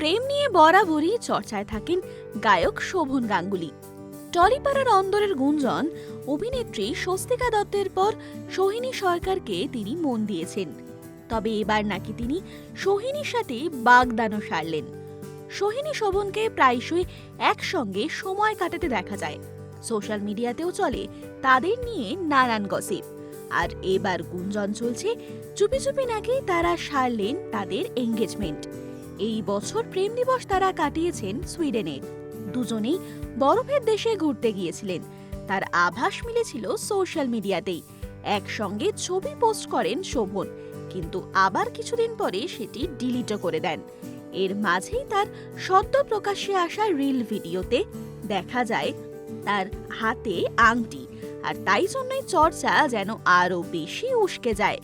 প্রেম নিয়ে বরাবরই চর্চায় থাকেন গায়ক শোভন গাঙ্গুলি। টলিপাড়ার অন্দরের গুঞ্জন, অভিনেত্রী স্বস্তিকা দত্তের পর সোহিনী সরকারকে তিনি মন দিয়েছেন। তবে এবার নাকি তিনি সোহিনীর সাথে বাগদানও সারলেন। সোহিনী শোভনকে প্রায়শই একসঙ্গে সময় কাটাতে দেখা যায়। সোশ্যাল মিডিয়াতেও চলে তাদের নিয়ে নানান গসিপ। আর এবার গুঞ্জন চলছে, চুপি চুপি নাকি তারা সারলেন তাদের এঙ্গেজমেন্ট এই বছর প্রেম দিবস তারা কাটিয়েছেন সুইডেনে। দুজনেই বরফের দেশে ঘুরতে গিয়েছিলেন। তার আভাস মিলেছিল সোশ্যাল মিডিয়াতেই। একসঙ্গে ছবি পোস্ট করেন শোভন, কিন্তু আবার কিছুদিন পরে সেটি ডিলিটও করে দেন। এর মাঝেই তার সদ্য প্রকাশ্যে আসা রিল ভিডিওতে দেখা যায় তার হাতে আংটি, আর তাই জন্যই চর্চা যেন আরও বেশি উস্কে যায়।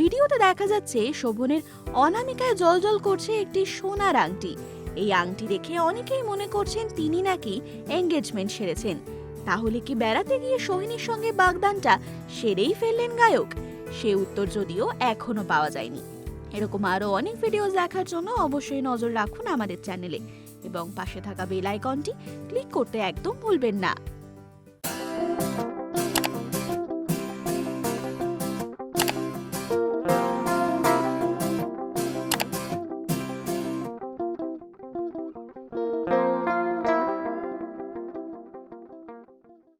ভিডিওতে দেখা যাচ্ছে শোভনের অনামিকায় জলজল করছে একটি সোনার আংটি। এই আংটি দেখে অনেকেই মনে করছেন তিনি নাকি এঙ্গেজমেন্ট সেরেছেন। তাহলে কি বেড়াতে গিয়ে সোহিনীর সঙ্গে বাগদানটা সেরেই ফেললেন গায়ক? সে উত্তর যদিও এখনও পাওয়া যায়নি। এরকম আরও অনেক ভিডিও দেখার জন্য অবশ্যই নজর রাখুন আমাদের চ্যানেলে এবং পাশে থাকা বেল আইকনটি ক্লিক করতে একদম ভুলবেন না।